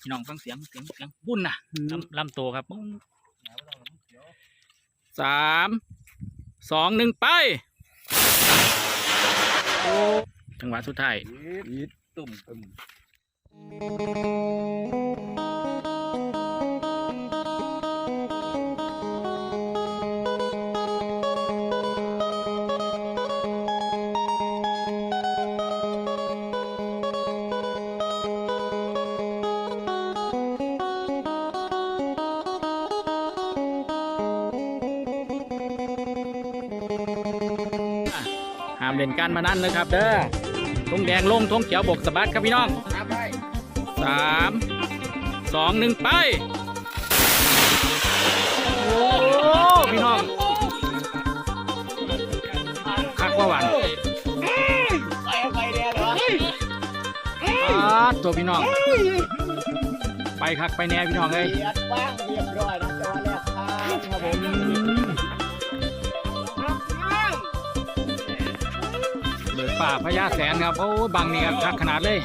พี่น้องฟังเสียงเสียงเสียงบุญนะลำลำโตครับสามสองหนึ่งไปจังหวะสุดท้ายอีดตุ่มามเล่นการพนันนะครับ เด้อธงแดงลงธงเขียวบกสะบัดครับพี่น้องไปสามสองหนึ่งไป โอ้พี่น้องคักว่าหวานไปไปเดียวเหรออ่าตัวพี่น้อง ไปคักไปแน่พี่น้องเอ้ยเรียดว่างเรียบร้อยนะตัวแรกครับครับผม ป่าพญาแสนครับ โอ้บังนี่ครับคักขนาดเลย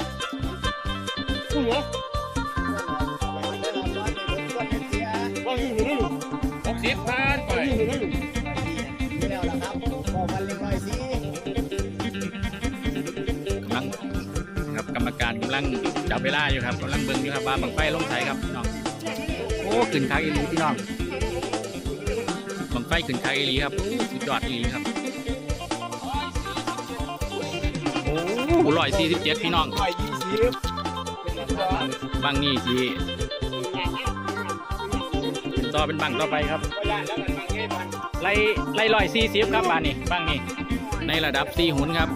หกสิบพันไปแล้วล่ะครับบอกมันเล็กน้อยสิกำลังครับกรรมการกำลังจับเวลาอยู่ครับกำลังเบิ่งอยู่ครับว่าบังไฟลงใสครับพี่น้องโอ้ขึ้นคากอีหลีพี่น้องบังไฟขึ้นคากอีหลีครับโอ้สุดยอดอีหลีครับ อ้ร้อยสี่สิบเจ็ดพี่น้อง ร้อยยี่สิบบางนี่ทีเป็นต่อเป็นบังต่อไปครับ ก็ได้แล้วกันบางไงบ้าง ไล่ไล่ร้อยสี่สิบครับบานนี่บางนี่ในระดับสี่หุนครับ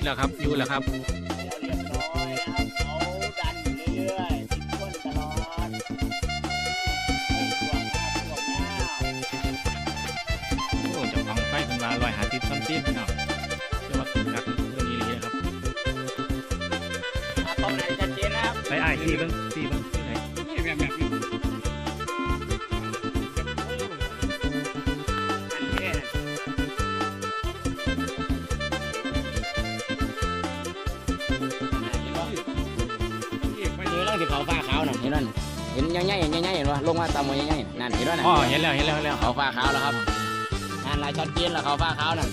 ดแล้วครับอยู่แล้วครับเดี๋ยวเรียบร้อยนะครับเขาดันอยู่เรื่อยๆติดก้นตลอดไอ้ห่วงหน้าห่วงหน้าโอ้เจะฟังไฟเป็นว่าลอยหาติดซ้ำติดพี่น้องเรียกว่าขึ้นครับเรื่องนี้เลยครับอะตรงไหนชัดเจนนะครับไปไอ้ายที่เบิ้งที่ ที่เขาฟ้าขาวน่ะเห็นนั่นเห็นใหญ่ๆใหญ่ๆเห็นปะลงมาตามมวยใหญ่ๆนั่นเห็นด้วยน่ะอ๋อเห็นแล้วเห็นแล้วเห็นแล้วเขาฟ้าขาวแล้วครับนั่นลายช็อตเจียนแล้วเขาฟ้าขาวนั่น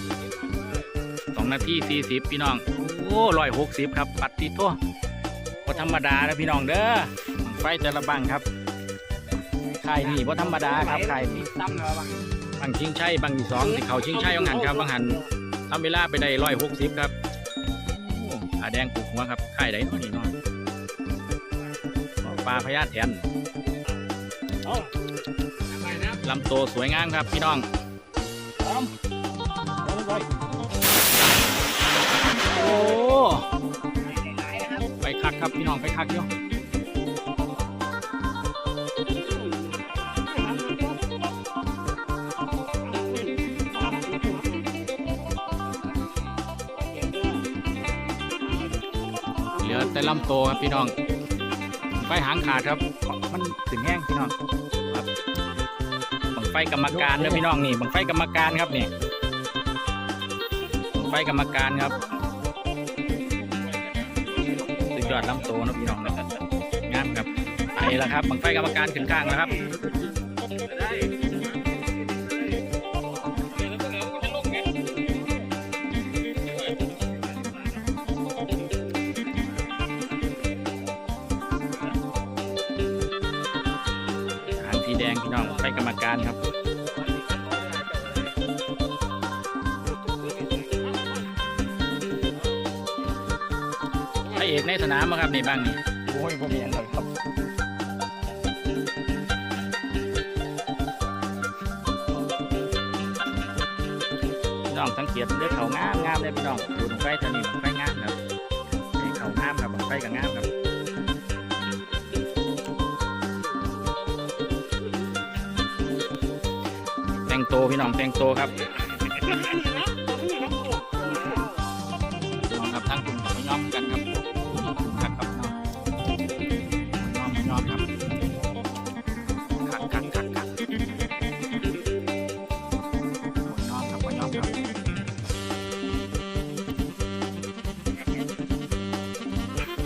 สองนาทีสี่สิบพี่น้องโอ้ร้อยหกสิบครับ ปัดติดตัวพอธรรมดานะพี่น้องเด้อไฟแต่ละบังครับค่ายนี่พอธรรมดาครับค่ายนี่ตั้มแล้วบ้างบังชิงชัยบังที่สองที่เขาชิงชัยของหันครับบางหันทำเวลาไปได้ร้อยหกสิบครับโอ้อาแดงปลูกหัวครับค่ายใดเน้อยนี่น้อย ปลาพญาแถนทำไมนะลำโตวสวยงามครับพี่น้องโอ้หลายนะครับไปคักครับพี่น้องไปคักอยู่เหลือแต่ลำโตวครับพี่น้อง ไฟหางขาดครับมันถึงแห้งพี่น้องครับบังไฟกรรมการเด้อพี่น้องนี่บังไฟกรรมการครับนี่บังไฟกรรมการครับสุดยอดลำโตนะพี่น้องนะครับงามครับไปแล้วครับบังไฟกรรมการขึ้นข้างแล้วครับ กรรมการครับพระเอกในสนามบ่ครับนี่บ้างนี่โอ้ยผมเห็นเลยครับพี่น้องสังเกตเลือเขางามงามเลยพี่น้องดูบังไฟเท่านี้บังไฟ แต่งโตพี่น้องแต่งโตครับน้องครับทั้งคุณกับย้อมกันครับครับครับน้องย้อมครับคักคักคักคักย้อมครับย้อมครับ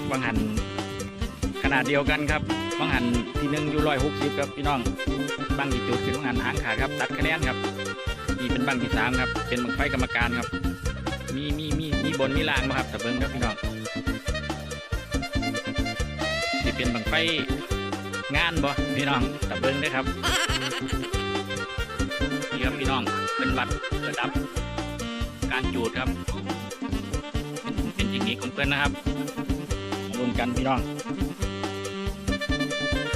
บางหันขนาดเดียวกันครับบางหันที่หนึ่งอยู่ร้อยหกสิบครับพี่น้อง บังที่จุดคือบางหันหางขาดครับตัดคะแนนครับนี่เป็นบังที่สามครับ เป็นบังไฟกรรมการครับ มีมีมีมีบนมีล่างมาครับแต่เบิ้งครับพี่น้องที่เป็นบังไฟงานบ่พี่น้องแต่เบิ้งได้ครับนี่ครับพี่น้องเป็นวัดระดับ การจูดครับ เป็นเป็นเทคนิคของเพื่อนนะครับมาลุ้นกันพี่น้อง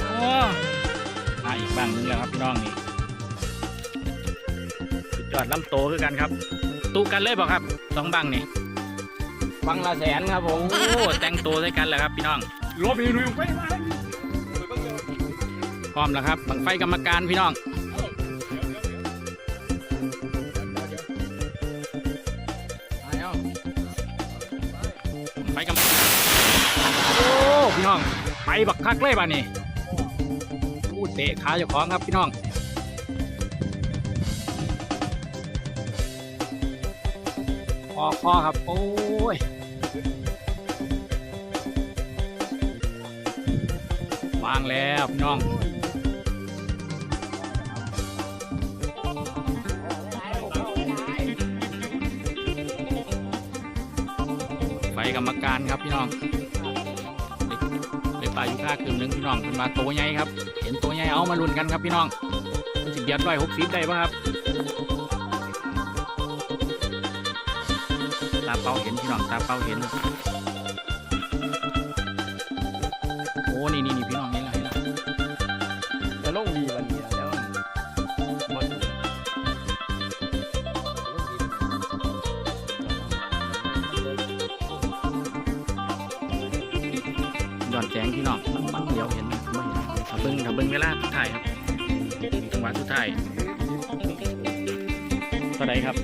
โอ้มาอีก บ้างนึงแล้วครับพี่น้องนี่สุดยอดลำโตคือกันครับ ตู้กันเลยบอกครับสองบังนี่บังละแสนครับผมโอ้แต่งตัวใส่กันแล้วครับพี่น้องรวมอีกหนึ่งไปมาพร้อมแล้วครับบังไฟกรรมการพี่น้องไฟกรรมโอ้พี่น้องไปบักคักเลยบ้านี่ เตะขาเจ้าของครับพี่น้องคอคอครับ โอ้ยวางแล้วพี่น้องไฟกรรมการครับพี่น้อง อยู่ค่าคืนหนึ่งพี่น้องเป็นมาตัวใหญ่ครับ เห็นตัวใหญ่เอามาลุ้นกันครับพี่น้องมันสิบเบียดร้อยหกสิบได้ปะครับตาเป้าเห็นพี่น้องตาเป้าเห็น โอ้นี่นี่นี่พี่น้อง สุดท้ายครับจังหวะสุดท้ายเท่าไหรครับ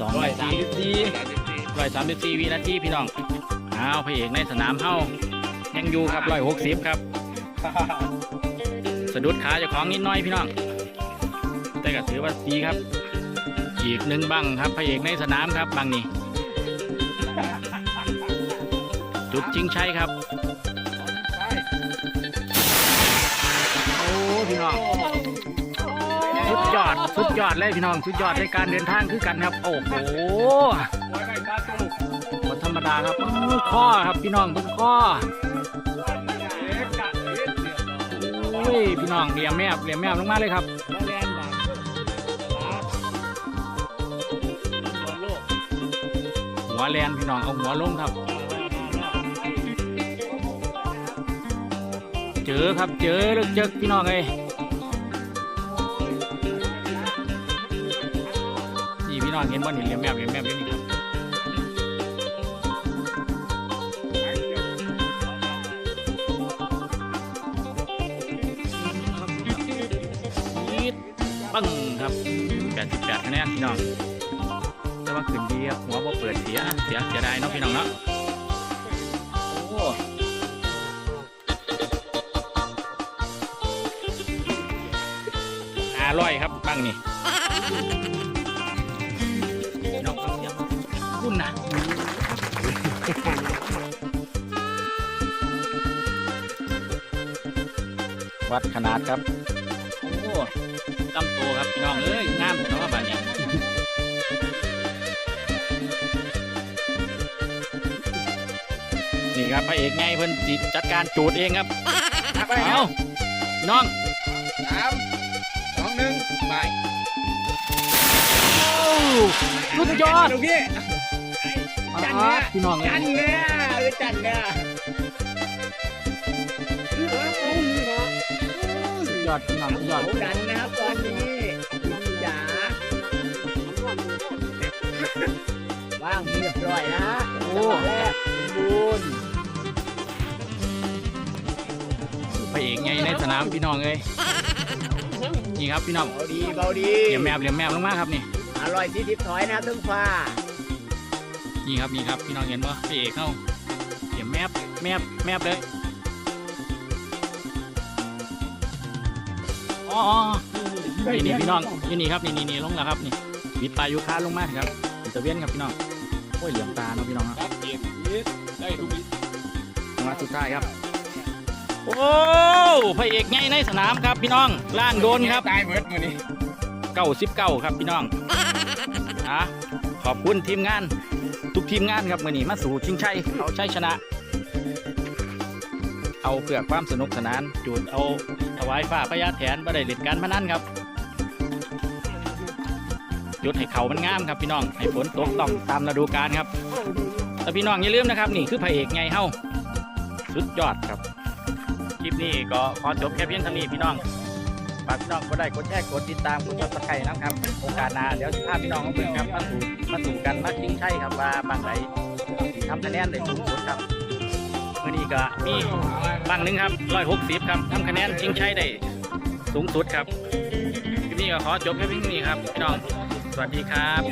สองร้อยสามทีสิบสี่ร้อยสามสิบสี่วินาทีพี่น้องอ้าวพระเอกในสนามเฮายังอยู่ครับร้อยหกสิบครับสะดุดขาเจ้าของนิดหน้อยพี่น้อง แต่ก็ถือว่าดีครับอีกหนึ่งบังครับพระเอกในสนามครับบังนี้ จุดจริงใช่ครับ น้องสุดยอดสุดยอดเลยพี่น้องสุดยอดในการเดินทางคือกันครับ โอ้โหบนธรรมดาครับโอ้ข้อครับพี่น้องบนข้อโอ้ยพี่น้องเหลี่ยมแมบเหลี่ยมแมบลงมาเลยครับหัวแลนพี่น้องเอาหัวลงครับ เจอครับเจอเลิกเจอพี่น้องเลย นี่พี่น้องเห็นบ่เห็นเหลี่ยมแมบเหลี่ยมแมบอยู่นี่ครับอีดปังครับ88คะแนนพี่น้องแต่ว่าขึ้นดีครับหัวบ่เปิดเสียเสียเสียดายเนาะพี่น้องเนาะโอ้อร่อยครับบังนี่ นะวัดขนาดครับ โอ้ลำตัวครับพี่น้องเอ้ยงามเนาะบ้านนี้นี่ครับพระเอกไงเพิ่นสิจัดการจูดเองครับเอาน้องสามสองหนึ่งไปสุดยอดลูกพี่ จันเนี่ยพี่น้องจันเนี่เลยจันเนี่ยยอดพี่น้องยอดดันนะครับตอนนี้จ๋าว่างเรียบร้อยนะโอ้แรกบุญพระเอกไงในสนามพี่น้องเลยนี่ครับพี่น้องเบาดีเบาดีเดี่ยวแมวเดี่ยวแมวลงมากครับนี่อร่อยที่ทิพย์ถอยนะทึ่งฟ้า นี่ครับนี่ครับพี่น้องเห็นปะพระเอกเข้าเหลี่ยมแมบแมบแมบเลยอ๋ออ๋อนี่นี่พี่น้องนี่นี่ครับนี่นี่นี่ลงแล้วครับนี่วิดปลายุคาลงมาครับอินเตอร์เวนครับพี่น้องโอ้ยเหลี่ยมตาเนาะพี่น้องครับครับเกียรติได้ทุกทีจังหวะสุดท้ายครับโอ้พระเอกไงในสนามครับพี่น้องล่างโดนครับตายเบิดมื้อนี้เก้าสิบเก้าครับพี่น้องอะขอบคุณทีมงาน ทุกทีมงานครับมือนี้มาสู่ชิงชัยเอาชัยชนะ เอาเพื่อความสนุกสนานจูดเอาถวายฟ้าพญาแถนบ่ได้เล่นการพนันครับจุดให้เขามันงามครับพี่น้องให้ฝนตกต้องตามฤดูกาลครับแต่พี่น้องอย่าลืมนะครับ นี่คือพระเอกไงเฮ้าสุดยอดครับ คลิปนี้ก็ขอจบแค่เพียงเท่านี้พี่น้อง ฝากพี่น้องก็ได้กดแชร์กดติดตามกดซับสไครต์นะครับ โอกาสหน้าเดี๋ยวสิพาพี่น้องมาเบิ่งครับมาสู่มาสู่กันมาชิงชัยครับว่าบางไหนทำคะแนนได้สูงสุดครับมื่อนี้ก็มีบางหนึงครับร้อยหกสิบครับทำคะแนนชิงชัยได้สูงสุดครับคลิปนี้ก็ขอจบแค่เพียงนี้ครับพี่น้องสวัสดีครับ